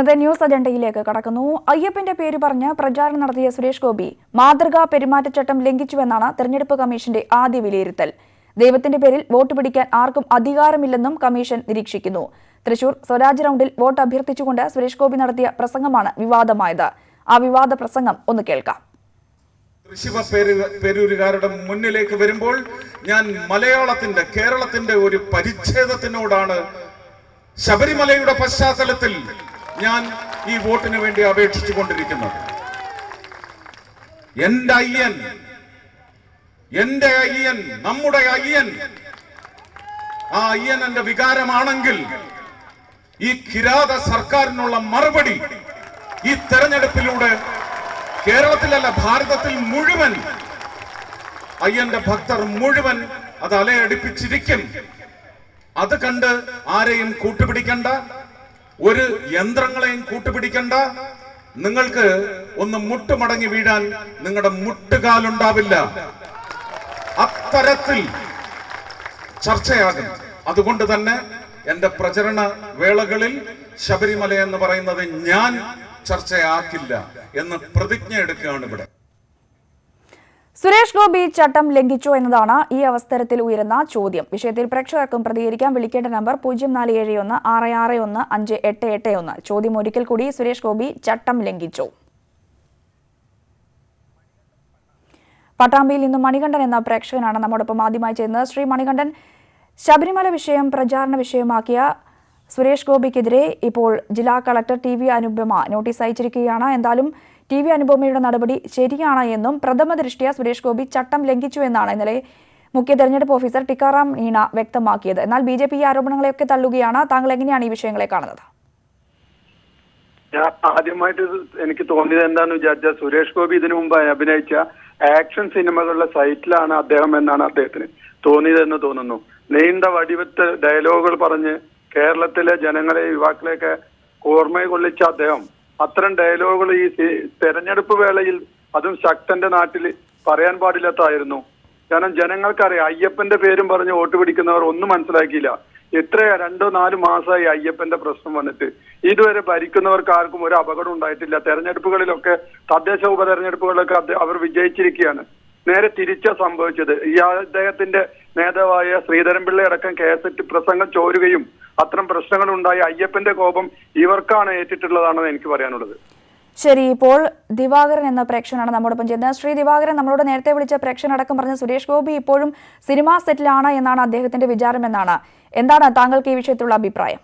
ഇന്നത്തെ ന്യൂസ് അജണ്ടയിലേക്ക് കടക്കുന്നു. അയ്യപ്പന്റെ പേര് പറഞ്ഞ് പ്രചാരണം നടത്തിയ സുരേഷ് ഗോപി മാതൃകാ പെരുമാറ്റച്ചട്ടം ലംഘിച്ചുവെന്നാണ് തെരഞ്ഞെടുപ്പ് കമ്മീഷന്റെ ആദ്യ വിലയിരുത്തൽ. ദൈവത്തിന്റെ പേരിൽ വോട്ട് പിടിക്കാൻ ആർക്കും അധികാരമില്ലെന്നും കമ്മീഷൻ നിരീക്ഷിക്കുന്നു. തൃശൂർ സ്വരാജ് റൌണ്ടിൽ വോട്ട് അഭ്യർത്ഥിച്ചുകൊണ്ട് സുരേഷ് ഗോപി നടത്തിയ പ്രസംഗമാണ് വിവാദമായത്. ആ വിവാദ പ്രസംഗം ഒന്ന് കേൾക്കാം. തൃശിവ പേര് പേരൂരുകാരുടെ മുന്നിലേക്ക് വരുമ്പോൾ ഞാൻ മലയാളത്തിന്റെ കേരളത്തിന്റെ ഒരു പരിച്ഛേദത്തിനോടാണ് ശബരിമലയുടെ പശ്ചാത്തലത്തിൽ ഞാൻ ഈ വോട്ടിന് വേണ്ടി അപേക്ഷിച്ചു കൊണ്ടിരിക്കുന്നത്. എന്റെ അയ്യൻ എന്റെ അയ്യൻ നമ്മുടെ അയ്യൻ. ആ അയ്യൻ എന്റെ വികാരമാണെങ്കിൽ ഈ കിരാത സർക്കാരിനുള്ള മറുപടി ഈ തെരഞ്ഞെടുപ്പിലൂടെ കേരളത്തിലല്ല ഭാരതത്തിൽ മുഴുവൻ അയ്യന്റെ ഭക്തർ മുഴുവൻ അത് അലയടിപ്പിച്ചിരിക്കും. അത് കണ്ട് ആരെയും കൂട്ടുപിടിക്കണ്ട. ഒരു യന്ത്രങ്ങളെയും കൂട്ടുപിടിക്കണ്ട. നിങ്ങൾക്ക് ഒന്ന് മുട്ടുമടങ്ങി വീഴാൻ നിങ്ങളുടെ മുട്ടുകാലുണ്ടാവില്ല. അത്തരത്തിൽ ചർച്ചയാകും. അതുകൊണ്ട് തന്നെ എന്റെ പ്രചരണ വേളകളിൽ ശബരിമല എന്ന് പറയുന്നത് ഞാൻ ചർച്ചയാക്കില്ല എന്ന് പ്രതിജ്ഞ എടുക്കുകയാണ് ഇവിടെ. സുരേഷ് ഗോപി ചട്ടം ലംഘിച്ചോ എന്നതാണ് ഈ അവസരത്തിൽ ഉയരുന്ന ചോദ്യം. വിഷയത്തിൽ പ്രേക്ഷകർക്കും പ്രതികരിക്കാൻ വിളിക്കേണ്ട നമ്പർ പൂജ്യം നാല് ഏഴ് ഒന്ന് ആറ് ആറ് ഒന്ന് അഞ്ച് എട്ട് എട്ട് ഒന്ന്. ചോദ്യം ഒരിക്കൽ കൂടി സുരേഷ് ഗോപി ചട്ടം ലംഘിച്ചോ. പട്ടാമ്പിയിൽ നിന്നും മണികണ്ഠൻ എന്ന പ്രേക്ഷകനാണ് നമ്മോടൊപ്പം ആദ്യമായി ചെയ്യുന്നത് ശ്രീ മണികണ്ഠൻ ശബരിമല വിഷയം പ്രചാരണ വിഷയമാക്കിയ സുരേഷ് ഗോപിക്കെതിരെ ഇപ്പോൾ ജില്ലാ collector T V Anupama notice അയച്ചിരിക്കുകയാണ്. എന്തായാലും ടി വി അനുപമയുടെ നടപടി ശരിയാണ് എന്നും പ്രഥമ ദൃഷ്ടിയ സുരേഷ് ഗോപി ചട്ടം ലംഘിച്ചു എന്നാണ് ഇന്നലെ മുഖ്യ തെരഞ്ഞെടുപ്പ് ഓഫീസർ ടിക്കാറാം മീണ വ്യക്തമാക്കിയത്. എന്നാൽ ബി ജെ പി ഈ ആരോപണങ്ങളെയൊക്കെ തള്ളുകയാണ്. താങ്കൾ എങ്ങനെയാണ് ഈ വിഷയങ്ങളെ കാണുന്നത്? ആദ്യമായിട്ട് എനിക്ക് തോന്നിയത് എന്താന്ന് വിചാരിച്ചാൽ സുരേഷ് ഗോപി ഇതിനു മുമ്പ് അഭിനയിച്ച ആക്ഷൻ സിനിമകളുടെ സൈറ്റിലാണ് അദ്ദേഹം എന്നാണ് അദ്ദേഹത്തിന് തോന്നിയതെന്ന് തോന്നുന്നു. നീണ്ട വടിവത്ത് ഡയലോഗുകൾ പറഞ്ഞ് കേരളത്തിലെ ജനങ്ങളെ യുവാക്കളെയൊക്കെ ഓർമ്മയെ കൊള്ളിച്ച അദ്ദേഹം അത്തരം ഡയലോഗുകൾ ഈ തെരഞ്ഞെടുപ്പ് വേളയിൽ അതും ശക്തന്റെ നാട്ടിൽ പറയാൻ പാടില്ലാത്തായിരുന്നു കാരണം ജനങ്ങൾക്കറിയാം അയ്യപ്പന്റെ പേരും പറഞ്ഞ് വോട്ട് പിടിക്കുന്നവർ ഒന്നും മനസ്സിലാക്കിയില്ല. എത്രയാ രണ്ടോ നാല് മാസമായി അയ്യപ്പന്റെ പ്രശ്നം വന്നിട്ട്. ഇതുവരെ ഭരിക്കുന്നവർക്ക് ആർക്കും ഒരു അപകടം ഉണ്ടായിട്ടില്ല. തെരഞ്ഞെടുപ്പുകളിലൊക്കെ തദ്ദേശ ഉപതെരഞ്ഞെടുപ്പുകളിലൊക്കെ അവർ വിജയിച്ചിരിക്കുകയാണ്. നേരെ തിരിച്ചാ സംഭവിച്ചത്. ഈ അദ്ദേഹത്തിന്റെ നേതാവായ ശ്രീധരൻപിള്ള അടക്കം കേസറ്റ് പ്രസംഗം ചോരുകയും അത്തരം പ്രശ്നങ്ങൾ ഉണ്ടായ അയ്യപ്പന്റെ കോപം ഇവർക്കാണ് ഏറ്റിട്ടുള്ളതാണെന്ന് എനിക്ക് പറയാനുള്ളത്. ശരി ഇപ്പോൾ ദിവാകരൻ എന്ന പ്രേക്ഷകനാണ് നമ്മോടൊപ്പം ചെയ്യുന്നത് ശ്രീ ദിവാകരൻ നമ്മളോട് നേരത്തെ വിളിച്ച പ്രേക്ഷകൻ അടക്കം പറഞ്ഞ സുരേഷ് ഗോപി ഇപ്പോഴും സിനിമാ സെറ്റിലാണ് എന്നാണ് അദ്ദേഹത്തിന്റെ വിചാരം എന്നാണ്. എന്താണ് താങ്കൾക്ക് ഈ വിഷയത്തിലുള്ള അഭിപ്രായം?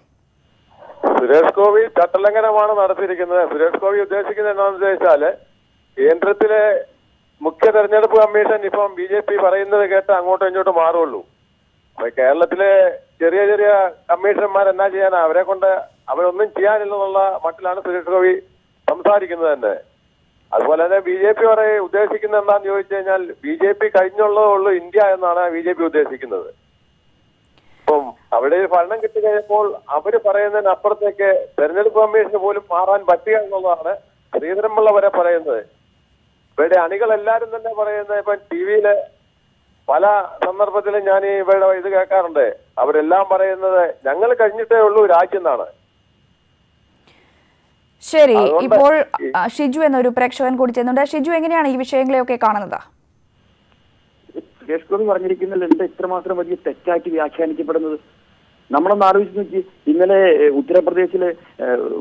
സുരേഷ് ഗോപി ചട്ടലംഘനമാണ് നടത്തിയിരിക്കുന്നത്. സുരേഷ് ഗോപി ഉദ്ദേശിക്കുന്നത് എന്താണെന്ന് വെച്ചാൽ കേന്ദ്രത്തിലെ മുഖ്യ തെരഞ്ഞെടുപ്പ് കമ്മീഷൻ ഇപ്പം ബി ജെ പി പറയുന്നത് കേട്ട് അങ്ങോട്ടും ഇങ്ങോട്ടും മാറുള്ളൂ കേരളത്തിലെ ചെറിയ ചെറിയ കമ്മീഷണർമാർ എന്നാ ചെയ്യാനാ അവരെ കൊണ്ട് അവരൊന്നും ചെയ്യാനില്ലെന്നുള്ള മട്ടിലാണ് സുരേഷ് ഗോപി സംസാരിക്കുന്നത് തന്നെ. അതുപോലെ തന്നെ ബി ജെ പി പറയ ഉദ്ദേശിക്കുന്നത് എന്താന്ന് ചോദിച്ചു കഴിഞ്ഞാൽ ബി ജെ പി കഴിഞ്ഞുള്ളതേ ഉള്ളൂ ഇന്ത്യ എന്നാണ് ബി ജെ പി ഉദ്ദേശിക്കുന്നത്. ഇപ്പം അവിടെ ഒരു ഭരണം കിട്ടിക്കഴിഞ്ഞപ്പോൾ അവർ പറയുന്നതിന് അപ്പുറത്തേക്ക് തെരഞ്ഞെടുപ്പ് കമ്മീഷന് പോലും മാറാൻ പറ്റുക എന്നുള്ളതാണ് ശ്രീധരൻപിള്ള വരെ പറയുന്നത്. ഇവരുടെ അണികൾ എല്ലാരും തന്നെ പറയുന്നത് ഇപ്പം ടി വിയിൽ പല സന്ദർഭത്തിലും ഞാൻ ഈ ഇവരുടെ ഇത് കേൾക്കാറുണ്ട്. അവരെല്ലാം പറയുന്നത് ഞങ്ങൾ കഴിഞ്ഞിട്ടേ ഉള്ളൂ രാജ്യം എന്നാണ്. ശരി ഇപ്പോൾ ഷിജു എന്നൊരു പ്രേക്ഷകൻ കൂടി ചെയ്യുന്നുണ്ട് ഷിജു എങ്ങനെയാണ് ഈ വിഷയങ്ങളെയൊക്കെ കാണുന്നത്? സുരേഷ് ഗോപി പറഞ്ഞിരിക്കുന്നതിൽ എന്താ ഇത്രമാത്രം വലിയ തെറ്റാക്കി വ്യാഖ്യാനിക്കപ്പെടുന്നത്? നമ്മളൊന്ന് ആലോചിച്ച് നോക്കി. ഇന്നലെ ഉത്തർപ്രദേശിലെ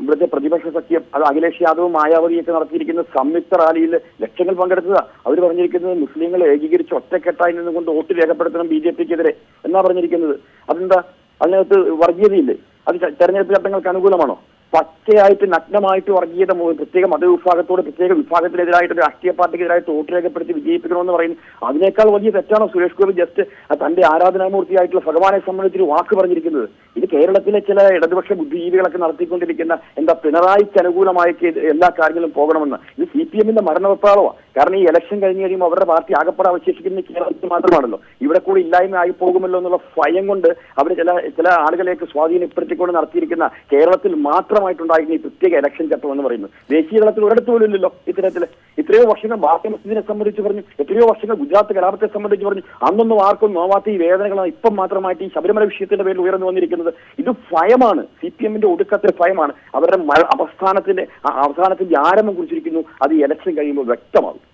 ഇവിടുത്തെ പ്രതിപക്ഷ സഖ്യം അത് അഖിലേഷ് യാദവും മായാവതിയൊക്കെ നടത്തിയിരിക്കുന്ന സംയുക്ത റാലിയിൽ ലക്ഷങ്ങൾ പങ്കെടുത്തതാ. അവർ പറഞ്ഞിരിക്കുന്നത് മുസ്ലിങ്ങളെ ഏകീകരിച്ച് ഒറ്റക്കെട്ടായി നിന്നുകൊണ്ട് വോട്ട് രേഖപ്പെടുത്തണം ബി ജെ പിക്കെതിരെ എന്നാ പറഞ്ഞിരിക്കുന്നത്. അതെന്താ? അതിനകത്ത് വർഗീയതയില്ലേ? അത് തെരഞ്ഞെടുപ്പ് ചട്ടങ്ങൾക്ക് അനുകൂലമാണോ? പച്ചയായിട്ട് നഗ്നമായിട്ട് വർഗീയത പ്രത്യേക മതവിഭാഗത്തോട് പ്രത്യേക വിഭാഗത്തിനെതിരായിട്ട് രാഷ്ട്രീയ പാർട്ടിക്കെതിരായിട്ട് വോട്ട് രേഖപ്പെടുത്തി വിജയിപ്പിക്കണമെന്ന് പറയുന്നു അതിനേക്കാൾ വലിയ തെറ്റാണോ സുരേഷ് ഗോപി ജസ്റ്റ് തന്റെ ആരാധനാമൂർത്തിയായിട്ടുള്ള ഭഗവാനെ സംബന്ധിച്ച് ഒരു വാക്ക് പറഞ്ഞിരിക്കുന്നത്. ഇത് കേരളത്തിലെ ചില ഇടതുപക്ഷ ബുദ്ധിജീവികളൊക്കെ നടത്തിക്കൊണ്ടിരിക്കുന്ന എന്താ പിണറായിക്ക് അനുകൂലമായി എല്ലാ കാര്യങ്ങളും പോകണമെന്ന്. ഇത് സി പി എമ്മിന്റെ മരണവെപ്പാളമാണ് കാരണം ഈ ഇലക്ഷൻ കഴിഞ്ഞ് കഴിയുമ്പോൾ അവരുടെ പാർട്ടി ആകപ്പെടെ അവശേഷിക്കുന്ന കേരളത്തിൽ മാത്രമാണല്ലോ. ഇവിടെ കൂടി ഇല്ലായ്മ ആയി പോകുമല്ലോ എന്നുള്ള ഭയം കൊണ്ട് അവർ ചില ചില ആളുകളെയൊക്കെ സ്വാധീനപ്പെടുത്തിക്കൊണ്ട് നടത്തിയിരിക്കുന്ന കേരളത്തിൽ മാത്രമായിട്ടുണ്ടായിരുന്ന ഈ പ്രത്യേക ഇലക്ഷൻ ചട്ടം എന്ന് പറയുന്നത്. ദേശീയ തലത്തിൽ ഒരിടത്ത് പോലും ഇല്ലല്ലോ ഇത്തരത്തിൽ എത്രയോ വർഷങ്ങൾ ബാക്കി മസ്ജിദിനെ സംബന്ധിച്ച് പറഞ്ഞു എത്രയോ വർഷങ്ങൾ ഗുജറാത്ത് കലാപത്തെ സംബന്ധിച്ച് പറഞ്ഞു. അന്നൊന്നും ആർക്കും നോവാത്ത ഈ വേദനകളാണ് ഇപ്പം മാത്രമായിട്ട് ഈ ശബരിമല വിഷയത്തിന്റെ പേരിൽ ഉയർന്നു വന്നിരിക്കുന്നത്. ഇത് ഭയമാണ്. സി പി എമ്മിന്റെ ഒടുക്കത്തെ ഭയമാണ്. അവരുടെ അവസാനത്തിന്റെ അവസാനത്തിന്റെ ആരംഭം കുറിച്ചിരിക്കുന്നു. അത് ഇലക്ഷൻ കഴിയുമ്പോൾ വ്യക്തമാകും.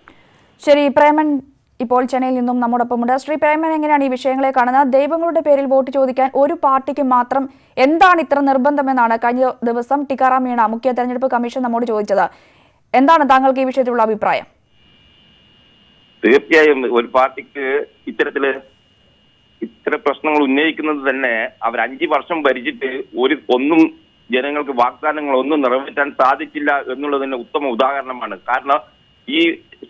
ശരി പ്രേമൻ ഇപ്പോൾ ചെന്നൈയിൽ നിന്നും നമ്മോടൊപ്പമുണ്ട് ശ്രീ പ്രേമൻ എങ്ങനെയാണ് ഈ വിഷയങ്ങളെ കാണുന്നത്? ദൈവങ്ങളുടെ പേരിൽ വോട്ട് ചോദിക്കാൻ ഒരു പാർട്ടിക്ക് മാത്രം എന്താണ് ഇത്ര നിർബന്ധമെന്നാണ് കഴിഞ്ഞ ദിവസം ടിക്കാറാം മീണ മുഖ്യ തെരഞ്ഞെടുപ്പ് കമ്മീഷൻ നമ്മോട് ചോദിച്ചത്. എന്താണ് താങ്കൾക്ക് ഈ വിഷയത്തിലുള്ള അഭിപ്രായം? തീർച്ചയായും ഒരു പാർട്ടിക്ക് ഇത്തരത്തിൽ ഇത്ര പ്രശ്നങ്ങൾ ഉന്നയിക്കുന്നത് തന്നെ അവർ അഞ്ചു വർഷം ഭരിച്ചിട്ട് ഒരു ഒന്നും ജനങ്ങൾക്ക് വാഗ്ദാനങ്ങൾ ഒന്നും നിറവേറ്റാൻ സാധിച്ചില്ല എന്നുള്ളതിന് ഉത്തമ ഉദാഹരണമാണ്. കാരണം ഈ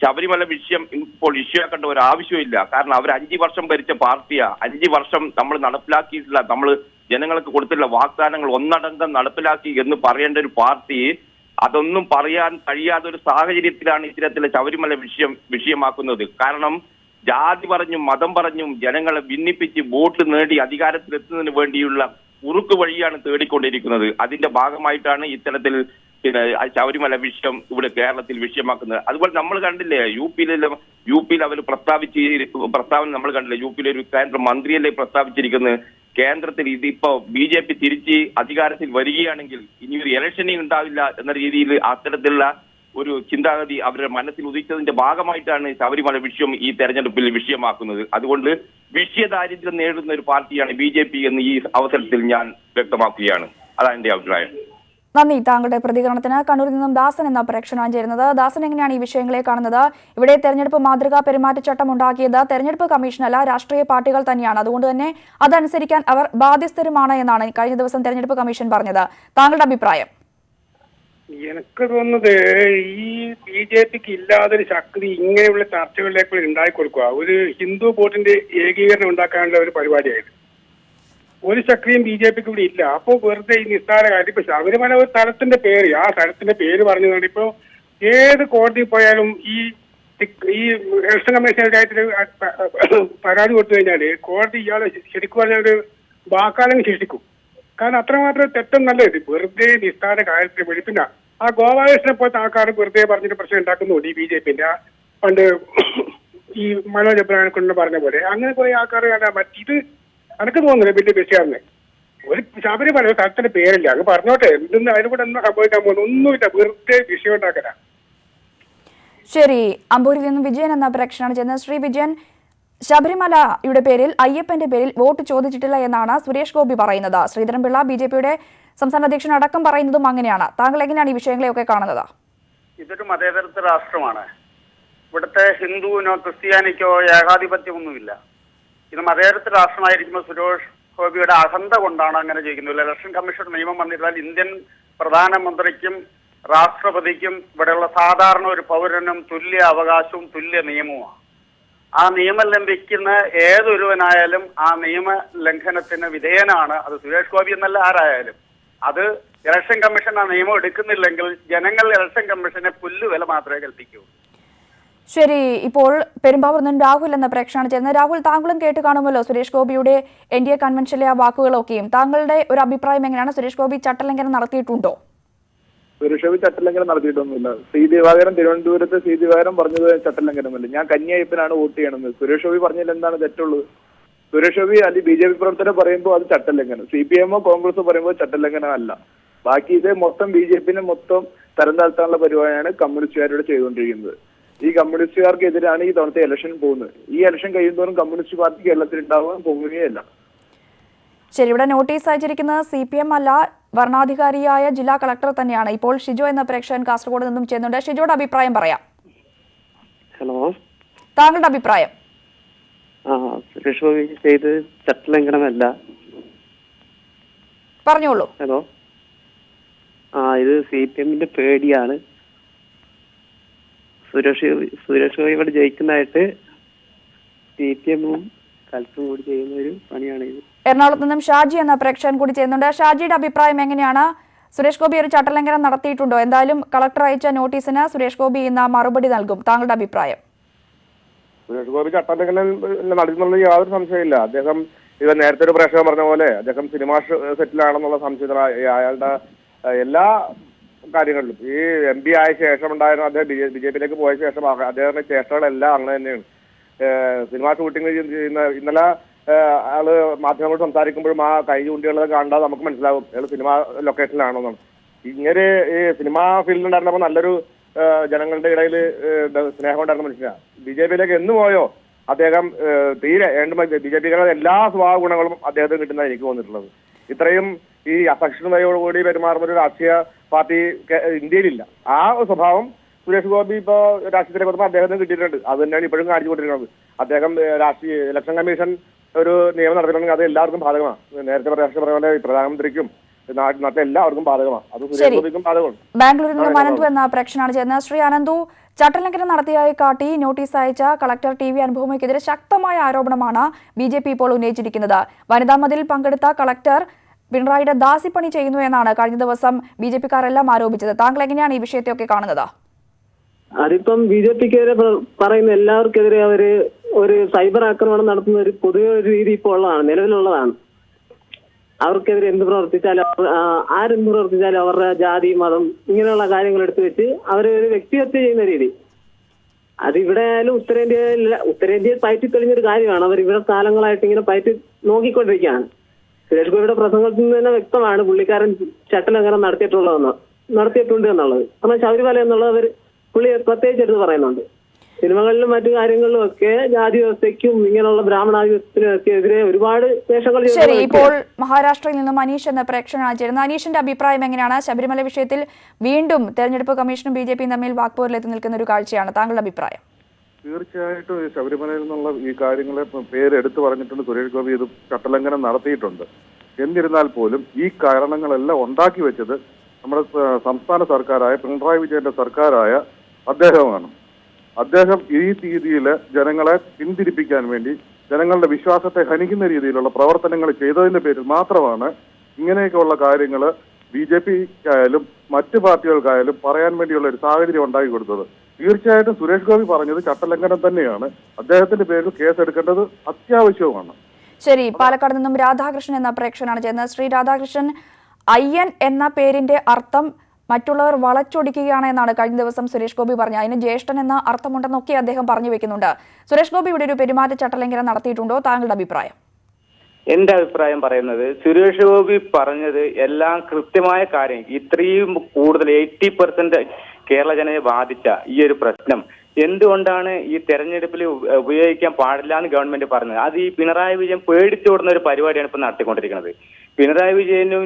ശബരിമല വിഷയം ഇപ്പോൾ ഇഷ്യൂ ആക്കേണ്ട ഒരു ആവശ്യമില്ല കാരണം അവർ അഞ്ചു വർഷം ഭരിച്ച പാർട്ടിയാ. അഞ്ചു വർഷം നമ്മൾ നടപ്പിലാക്കിയിട്ടില്ല നമ്മൾ ജനങ്ങൾക്ക് കൊടുത്തിട്ടുള്ള വാഗ്ദാനങ്ങൾ ഒന്നടങ്കം നടപ്പിലാക്കി എന്ന് പറയേണ്ട ഒരു പാർട്ടി അതൊന്നും പറയാൻ കഴിയാത്ത ഒരു സാഹചര്യത്തിലാണ് ഇത്തരത്തിലെ ശബരിമല വിഷയം വിഷയമാക്കുന്നത്. കാരണം ജാതി പറഞ്ഞും മതം പറഞ്ഞും ജനങ്ങളെ ഭിന്നിപ്പിച്ച് വോട്ട് നേടി അധികാരത്തിലെത്തുന്നതിന് വേണ്ടിയുള്ള കുറുക്ക് വഴിയാണ് തേടിക്കൊണ്ടിരിക്കുന്നത്. അതിന്റെ ഭാഗമായിട്ടാണ് ഇത്തരത്തിൽ പിന്നെ ശബരിമല വിഷയം ഇവിടെ കേരളത്തിൽ വിഷയമാക്കുന്നത്. അതുപോലെ നമ്മൾ കണ്ടില്ലേ യു പിയിലെ യു പിയിൽ അവർ പ്രസ്താവിച്ച് പ്രസ്താവന നമ്മൾ കണ്ടില്ലേ യു പിയിലെ ഒരു കേന്ദ്ര മന്ത്രിയല്ലേ പ്രസ്താവിച്ചിരിക്കുന്നത്. കേന്ദ്രത്തിൽ ഇതിപ്പോ ബി ജെ പി തിരിച്ച് അധികാരത്തിൽ വരികയാണെങ്കിൽ ഇനി ഒരു ഇലക്ഷനേ ഉണ്ടാവില്ല എന്ന രീതിയിൽ അത്തരത്തിലുള്ള ഒരു ചിന്താഗതി അവരുടെ മനസ്സിൽ ഉദിച്ചതിന്റെ ഭാഗമായിട്ടാണ് ശബരിമല വിഷയം ഈ തെരഞ്ഞെടുപ്പിൽ വിഷയമാക്കുന്നത്. അതുകൊണ്ട് വിഷയദാരിദ്ര്യം നേടുന്ന ഒരു പാർട്ടിയാണ് ബി എന്ന് ഈ അവസരത്തിൽ ഞാൻ വ്യക്തമാക്കുകയാണ്. അതാണ് എന്റെ അഭിപ്രായം. നന്ദി. താങ്കളുടെ പ്രതികരണത്തിന് കണ്ണൂരിൽ നിന്നും ദാസൻ എന്ന പ്രേക്ഷകനാണ് ചേരുന്നത് ദാസൻ എങ്ങനെയാണ് ഈ വിഷയങ്ങളെ കാണുന്നത്? ഇവിടെ തെരഞ്ഞെടുപ്പ് മാതൃകാ പെരുമാറ്റച്ചട്ടം ഉണ്ടാക്കിയത് തെരഞ്ഞെടുപ്പ് കമ്മീഷനല്ല രാഷ്ട്രീയ പാർട്ടികൾ തന്നെയാണ്. അതുകൊണ്ട് തന്നെ അതനുസരിക്കാൻ അവർ ബാധ്യസ്ഥരുമാണ് എന്നാണ് കഴിഞ്ഞ ദിവസം തെരഞ്ഞെടുപ്പ് കമ്മീഷൻ പറഞ്ഞത്. താങ്കളുടെ അഭിപ്രായം? എനിക്ക് തോന്നുന്നത് ഈ ബി ജെ പിക്ക് ഇല്ലാതൊരു ശക്തി ഇങ്ങനെയുള്ള ചർച്ചകളിലേക്ക് ഉണ്ടാക്കി കൊടുക്കുക ഒരു ഹിന്ദു വോട്ടിന്റെ ഏകീകരണം ഉണ്ടാക്കാനുള്ള ഒരു പരിപാടിയായിരുന്നു. ഒരു ശക്തിയും ബി ജെ പിക്ക് ഇവിടെ ഇല്ല. അപ്പോൾ വെറുതെ ഈ നിസ്സാര കാര്യം. ഇപ്പൊ ശബരിമല ഒരു സ്ഥലത്തിന്റെ പേര് ആ സ്ഥലത്തിന്റെ പേര് പറഞ്ഞതുകൊണ്ട് ഇപ്പൊ ഏത് കോടതി പോയാലും ഈ ഈ ഇലക്ഷൻ കമ്മീഷനെതിരായിട്ട് പരാതി കൊടുത്തു കഴിഞ്ഞാൽ കോടതി ഇയാളെ ശരിക്കും പറഞ്ഞ ഒരു വാക്കാലം ശിക്ഷിക്കും. കാരണം അത്രമാത്രം തെറ്റും നല്ലത്. വെറുതെ നിസ്സാര കാര്യത്തിന് വേണ്ടി പിന്നെ ആ ഗോപാലകൃഷ്ണനെ പോലത്തെ ആൾക്കാർ വെറുതെ പറഞ്ഞിട്ട് പ്രശ്നം ഉണ്ടാക്കുന്നുണ്ട് ഈ ബി ജെ പിന്റെ. പണ്ട് ഈ മനോജ് അബ്രഹാൻ കൊണ്ട് പറഞ്ഞ പോലെ. അങ്ങനെ പോയ ആൾക്കാർ ഇത് എനിക്ക് തോന്നുന്നില്ല വലിയ വിഷയമാണ് ഒരു ശബരിമല പറഞ്ഞ സ്ഥലത്തിന്റെ പേരില്ല. അങ്ങ് പറഞ്ഞോട്ടെ. എന്തെന്ന് അതിന് കൂടെ എന്താ സംഭവിക്കാൻ പോകുന്നു ഒന്നുമില്ല. വെറുതെ വിഷയം ഉണ്ടാക്കല. ശരി. അമ്പൂരിൽ നിന്നും വിജയൻ എന്ന പ്രേക്ഷകനാണ് ചേർന്നത് ശ്രീ വിജയൻ ശബരിമലയുടെ പേരിൽ അയ്യപ്പന്റെ പേരിൽ വോട്ട് ചോദിച്ചിട്ടില്ല എന്നാണ് സുരേഷ് ഗോപി പറയുന്നത്. ശ്രീധരൻപിള്ള ബി ജെ പിയുടെ സംസ്ഥാന അധ്യക്ഷൻ അടക്കം പറയുന്നതും അങ്ങനെയാണ്. താങ്കൾ എങ്ങനെയാണ് ഈ വിഷയങ്ങളെയൊക്കെ കാണുന്നത്? ഇതൊരു മതേതരത്വ രാഷ്ട്രമാണ്. ഇവിടുത്തെ ഹിന്ദുവിനോ ക്രിസ്ത്യാനിക്കോ ഏകാധിപത്യമൊന്നുമില്ല. ഇത് മതേതരത്വ രാഷ്ട്രമായിരിക്കുമ്പോൾ സുരേഷ് ഗോപിയുടെ അഹന്ത കൊണ്ടാണ് അങ്ങനെ ചെയ്യുന്നത് ഇലക്ഷൻ കമ്മീഷൻ നിയമം വന്നിരുന്നാൽ ഇന്ത്യൻ പ്രധാനമന്ത്രിക്കും രാഷ്ട്രപതിക്കും ഇവിടെയുള്ള സാധാരണ ഒരു പൗരനും തുല്യ അവകാശവും തുല്യ നിയമവുമാണ് ആ നിയമം ലംഘിക്കുന്ന ഏതൊരുവനായാലും ആ നിയമ ലംഘനത്തിന് വിധേയനാണ് അത് സുരേഷ് ഗോപി എന്നല്ല ആരായാലും. അത് ഇലക്ഷൻ കമ്മീഷൻ ആ നിയമം എടുക്കുന്നില്ലെങ്കിൽ ജനങ്ങൾ ഇലക്ഷൻ കമ്മീഷനെ പുല്ലുവില മാത്രമേ കൽപ്പിക്കൂ ശരി ഇപ്പോൾ പെരുമ്പാവൂർ നിന്നും രാഹുൽ എന്ന പ്രേക്ഷകനാണ് ചേർന്നത് രാഹുൽ താങ്കളും കേട്ട് കാണുമല്ലോ സുരേഷ് ഗോപിയുടെ എൻ ഡി എ കൺവെൻഷനിലെ ആ വാക്കുകളൊക്കെയും. താങ്കളുടെ ഒരു അഭിപ്രായം എങ്ങനെയാണ്? സുരേഷ് ഗോപി ചട്ടലംഘനം നടത്തിയിട്ടുണ്ടോ? സുരേഷ് ഗോപി ചട്ടലംഘനം നടത്തിയിട്ടൊന്നുമില്ല. സി ദിവാകരൻ തിരുവനന്തപുരത്ത് സി ദിവാകരൻ പറഞ്ഞത് ചട്ടലംഘനമല്ല. ഞാൻ കന്യായപ്പനാണ് വോട്ട് ചെയ്യണമെന്ന്. സുരേഷ് ഗോപി പറഞ്ഞതിൽ എന്താണ് തെറ്റുള്ളത് സുരേഷ് ഗോപി അല്ലെങ്കിൽ ബി ജെ പി പ്രവർത്തകർ പറയുമ്പോൾ അത് ചട്ടലംഘനം. സി പി എമ്മോ കോൺഗ്രസോ പറയുമ്പോൾ ചട്ടലംഘനം അല്ല ബാക്കി ഇത് മൊത്തം ബി ജെ പിന്നെ മൊത്തം തരം താഴ്ത്താനുള്ള പരിപാടിയാണ് കമ്മ്യൂണിസ്റ്റുകാരോട് ചെയ്തുകൊണ്ടിരിക്കുന്നത്. ഈ കമ്മ്യൂണിസ്റ്റുകാർക്കെതിരാണ് ഈ തവണത്തെ ഇലക്ഷൻ പോകുന്നത്. ഈ ഇലക്ഷൻ കഴിയുന്നതോറും കമ്മ്യൂണിസ്റ്റ് പാർട്ടി കേരളത്തിൽ ഉണ്ടാവാൻ പോകുകയല്ല. ശരി ഇവിടെ നോട്ടീസ് അയച്ചിരിക്കുന്നത് സി പി എം അല്ല വർണാധികാരിയായ ജില്ലാ കളക്ടർ തന്നെയാണ്. ഇപ്പോൾ ഷിജോ എന്ന പ്രേക്ഷകൻ കാസർഗോഡ് നിന്നും ചെയ്യുന്നുണ്ട് ഷിജോയുടെ അഭിപ്രായം പറയാം. ഹലോ? താങ്കളുടെ അഭിപ്രായം. ആ സുരേഷ് ഗോപി ചെയ്ത് ചട്ടലംഘനമല്ല. പറഞ്ഞോളൂ. ഹലോ? ആ ഇത് സി പി എമ്മിന്റെ പേടിയാണ്. സുരേഷ് സുരേഷ് ഗോപി ഇവിടെ ജയിക്കുന്നതായിട്ട് സി പി എമ്മും കൽസും കൂടി ചെയ്യുന്ന ഒരു പണിയാണ് ഇത്. എറണാകുളത്ത് നിന്നും ഷാജി എന്ന പ്രേക്ഷകൻ കൂടി ചെയ്യുന്നുണ്ട്. ഷാജിയുടെ അഭിപ്രായം എങ്ങനെയാണ്? സുരേഷ് ഗോപി ഒരു ചട്ടലംഘനം നടത്തിയിട്ടുണ്ടോ? എന്തായാലും കളക്ടർ അയച്ച നോട്ടീസിന് സുരേഷ് ഗോപി ഇന്ന് മറുപടി നൽകും. താങ്കളുടെ അഭിപ്രായം? സുരേഷ് ഗോപി ചട്ടലംഘനം നടത്തുന്നുള്ള യാതൊരു സംശയമില്ല അദ്ദേഹം ഇത് നേരത്തെ ഒരു പ്രേക്ഷകൻ പറഞ്ഞ പോലെ അദ്ദേഹം സിനിമാ സെറ്റിലാണെന്നുള്ള സംശയത്തിൽ അയാളുടെ എല്ലാ കാര്യങ്ങളിലും. ഈ എം പി ആയ ശേഷം ഉണ്ടായിരുന്ന അദ്ദേഹം ബി ജെ പിയിലേക്ക് പോയ ശേഷം അദ്ദേഹത്തിന്റെ ചേഷ്ടകളെല്ലാം അങ്ങനെ തന്നെയാണ്. സിനിമാ ഷൂട്ടിംഗ് ചെയ്യുന്ന ഇന്നലെ ആൾ മാധ്യമങ്ങളോട് സംസാരിക്കുമ്പോഴും ആ കൈ ചൂണ്ടിയുള്ളത് കണ്ടാൽ നമുക്ക് മനസ്സിലാവും. അയാൾ സിനിമ ലൊക്കേഷനിലാണെന്നാണ് ഇങ്ങനെ ഈ സിനിമാ ഫീൽഡിൽ ഉണ്ടായിരുന്നപ്പോൾ നല്ലൊരു ജനങ്ങളുടെ ഇടയിൽ സ്നേഹം ഉണ്ടായിരുന്ന മനുഷ്യനാണ് ബി ജെ പിയിലേക്ക് എന്ന് പോയോ അദ്ദേഹം തീരെ തീരെ ബി ജെ പിക്കാരുടെ എല്ലാ സ്വഭാവ ഗുണങ്ങളും അദ്ദേഹത്തിന് കിട്ടുന്ന എനിക്ക് തോന്നിയിട്ടുള്ളത്. ഇത്രയും ഈ അസഹിഷ്ണുതയോടുകൂടി പെരുമാറുന്ന ഒരു രാഷ്ട്രീയ പാർട്ടി ഇന്ത്യയിലില്ല. ആ സ്വഭാവം സുരേഷ് ഗോപി ഇപ്പോ രാഷ്ട്രീയത്തിലേക്ക് വന്നപ്പോൾ അദ്ദേഹത്തിന് കിട്ടിയിട്ടുണ്ട്. അത് തന്നെയാണ് ഇപ്പോഴും കാണിച്ചുകൊണ്ടിരിക്കുന്നത് അദ്ദേഹം രാഷ്ട്രീയ ഇലക്ഷൻ കമ്മീഷൻ ഒരു നിയമം നടത്തിയിട്ടുണ്ടെങ്കിൽ അത് എല്ലാവർക്കും ബാധകമാണ്. നേരത്തെ പറഞ്ഞ പോലെ പ്രധാനമന്ത്രിക്കും നാട്ടിലെ എല്ലാവർക്കും ബാധകമാണ്. അത് സുരേഷ് ശരി. ഗോപിക്കും ബാധകമാണ്. ബാംഗ്ലൂരിൽ നിന്നും അനന്തു എന്ന പ്രേക്ഷനാണ് ചേർന്നത് ശ്രീ അനന്തു ചട്ടലംഘനം നടത്തിയായി കാട്ടി നോട്ടീസ് അയച്ച കളക്ടർ ടി വി അനുഭവമയ്ക്കെതിരെ ശക്തമായ ആരോപണമാണ് ബി ജെ പി ഇപ്പോൾ ഉന്നയിച്ചിരിക്കുന്നത്. വനിതാ മതിൽ പങ്കെടുത്ത കളക്ടർ പിണറായിയുടെ ദാസിപ്പണി ചെയ്യുന്നു എന്നാണ് കഴിഞ്ഞ ദിവസം ബി ജെ പിക്കാരെല്ലാം ആരോപിച്ചത്. താങ്കൾ എങ്ങനെയാണ് ഈ വിഷയത്തെയൊക്കെ കാണുന്നത്? അതിപ്പം ബി ജെ പിക്കെതിരെ പറയുന്ന എല്ലാവർക്കെതിരെ അവർ ഒരു സൈബർ ആക്രമണം നടത്തുന്ന ഒരു പൊതുവെ ഒരു രീതി ഇപ്പോൾ ഉള്ളതാണ് നിലവിലുള്ളതാണ്. അവർക്കെതിരെ എന്ത് പ്രവർത്തിച്ചാലും ആരെന്ത് പ്രവർത്തിച്ചാലും അവരുടെ ജാതി മതം ഇങ്ങനെയുള്ള കാര്യങ്ങൾ എടുത്തു വെച്ച് അവരെ ഒരു വ്യക്തിഹത്യ ചെയ്യുന്ന രീതി. അതിവിടെ ആയാലും ഉത്തരേന്ത്യയിൽ ഉത്തരേന്ത്യയിൽ പയറ്റി തെളിഞ്ഞൊരു കാര്യമാണ്. അവർ ഇവിടെ കാലങ്ങളായിട്ട് ഇങ്ങനെ പയറ്റി നോക്കിക്കൊണ്ടിരിക്കുകയാണ്. സുരേഷ് ഗോപിയുടെ പ്രസംഗത്തിൽ നിന്ന് തന്നെ വ്യക്തമാണ് പുള്ളിക്കാരൻ ചട്ടലംഘനം നടത്തിയിട്ടുള്ളതെന്ന്. നടത്തിയിട്ടുണ്ട് എന്നുള്ളത്. കാരണം ശബരിമല എന്നുള്ളത് അവർ പുള്ളി പ്രത്യേകിച്ച് എടുത്ത് പറയുന്നുണ്ട്. സിനിമകളിലും മറ്റു കാര്യങ്ങളിലും ഒക്കെ ജാതി വ്യവസ്ഥയ്ക്കും ഇങ്ങനെയുള്ള ബ്രാഹ്മണാധിപത്യത്തിനും ഒക്കെ എതിരെ ഒരുപാട് വേഷങ്ങൾ ശരി ഇപ്പോൾ മഹാരാഷ്ട്രയിൽ നിന്നും അനീഷ് എന്ന പ്രേക്ഷകനാണ്. ചേരുന്നത് അനീഷിന്റെ അഭിപ്രായം എങ്ങനെയാണ്? ശബരിമല വിഷയത്തിൽ വീണ്ടും തെരഞ്ഞെടുപ്പ് കമ്മീഷനും ബി ജെ പിയും തമ്മിൽ വാക്പോരിലെത്തി നിൽക്കുന്ന ഒരു കാഴ്ചയാണ് താങ്കളുടെ അഭിപ്രായം. തീർച്ചയായിട്ടും ശബരിമലയിൽ നിന്നുള്ള ഈ കാര്യങ്ങളെ പേരെടുത്തു പറഞ്ഞിട്ടുണ്ട് സുരേഷ് ഗോപി. ഇത് ചട്ടലംഘനം നടത്തിയിട്ടുണ്ട്. എന്നിരുന്നാൽ പോലും ഈ കാരണങ്ങളെല്ലാം ഉണ്ടാക്കി വെച്ചത് നമ്മുടെ സംസ്ഥാന സർക്കാരായ പിണറായി വിജയന്റെ സർക്കാരായ അദ്ദേഹമാണ്. അദ്ദേഹം ഈ രീതിയിൽ ജനങ്ങളെ പിന്തിരിപ്പിക്കാൻ വേണ്ടി ജനങ്ങളുടെ വിശ്വാസത്തെ ഹനിക്കുന്ന രീതിയിലുള്ള പ്രവർത്തനങ്ങൾ ചെയ്തതിന്റെ പേരിൽ മാത്രമാണ് ഇങ്ങനെയൊക്കെയുള്ള കാര്യങ്ങൾ ബി ജെ പിക്കായാലും മറ്റ് പാർട്ടികൾക്കായാലും പറയാൻ വേണ്ടിയുള്ള ഒരു സാഹചര്യം ഉണ്ടാക്കി കൊടുത്തത്. തീർച്ചയായിട്ടും സുരേഷ് ഗോപി പറഞ്ഞത് ചട്ടലംഘനം തന്നെയാണ്. അദ്ദേഹത്തിന്റെ പേരിൽ കേസെടുക്കേണ്ടത് അത്യാവശ്യവുമാണ്. ശരി പാലക്കാട് നിന്നും രാധാകൃഷ്ണൻ എന്ന പ്രേക്ഷകനാണ് ചെയ്യുന്നത് ശ്രീ രാധാകൃഷ്ണൻ അയ്യൻ എന്ന പേരിന്റെ അർത്ഥം മറ്റുള്ളവർ വളച്ചൊടിക്കുകയാണ് എന്നാണ് കഴിഞ്ഞ ദിവസം സുരേഷ് ഗോപി പറഞ്ഞത്. അതിന് ജ്യേഷ്ഠൻ എന്ന അർത്ഥമുണ്ടെന്നൊക്കെ അദ്ദേഹം പറഞ്ഞു വെക്കുന്നുണ്ട്. സുരേഷ് ഗോപി ഇവിടെ ഒരു പെരുമാറ്റ ചട്ടലംഘനം നടത്തിയിട്ടുണ്ടോ? താങ്കളുടെ അഭിപ്രായം? എന്റെ അഭിപ്രായം പറയുന്നത് സുരേഷ് ഗോപി പറഞ്ഞത് എല്ലാം കൃത്യമായ കാര്യം. ഇത്രയും കൂടുതൽ എയ്റ്റി പെർസെന്റ് കേരള ജനതയെ ബാധിച്ച ഈ ഒരു പ്രശ്നം എന്തുകൊണ്ടാണ് ഈ തെരഞ്ഞെടുപ്പിൽ ഉപയോഗിക്കാൻ പാടില്ല എന്ന് ഗവൺമെന്റ് പറഞ്ഞത്? അത് ഈ പിണറായി വിജയൻ പേടിച്ചോടുന്ന ഒരു പരിപാടിയാണ് ഇപ്പൊ നടത്തിക്കൊണ്ടിരിക്കുന്നത്. പിണറായി വിജയനും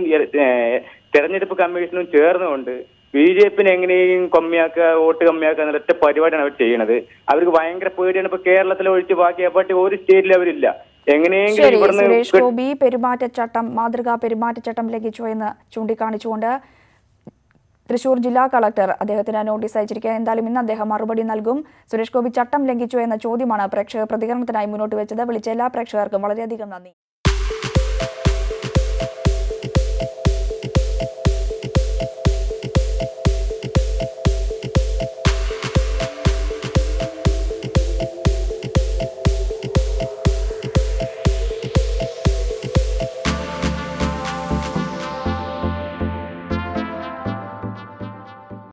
തെരഞ്ഞെടുപ്പ് കമ്മീഷനും ചേർന്നുകൊണ്ട് ബി ജെ പിനെ എങ്ങനെയും കമ്മിയാക്കുക വോട്ട് കമ്മിയാക്കുക എന്ന ഒറ്റ പരിപാടിയാണ് അവർ ചെയ്യുന്നത്. അവർക്ക് ഭയങ്കര പേടിയാണ്. ഇപ്പൊ കേരളത്തിൽ ഒഴിച്ച് ബാക്കി പക്ഷേ ഒരു സ്റ്റേറ്റിൽ അവരില്ല. എങ്ങനെയെങ്കിലും സുരേഷ് ഗോപി പെരുമാറ്റച്ചട്ടം മാതൃകാ പെരുമാറ്റച്ചട്ടം ലംഘിച്ചു എന്ന് ചൂണ്ടിക്കാണിച്ചുകൊണ്ട് തൃശൂർ ജില്ലാ കളക്ടർ അദ്ദേഹത്തിന് നോട്ടീസ് അയച്ചിരിക്കുക എന്തായാലും ഇന്ന് അദ്ദേഹം മറുപടി നൽകും. സുരേഷ് ഗോപി ചട്ടം ലംഘിച്ചു എന്ന ചോദ്യമാണ് പ്രേക്ഷക പ്രതികരണത്തിനായി മുന്നോട്ട് വെച്ചത്. വിളിച്ച എല്ലാ പ്രേക്ഷകർക്കും വളരെയധികം നന്ദി.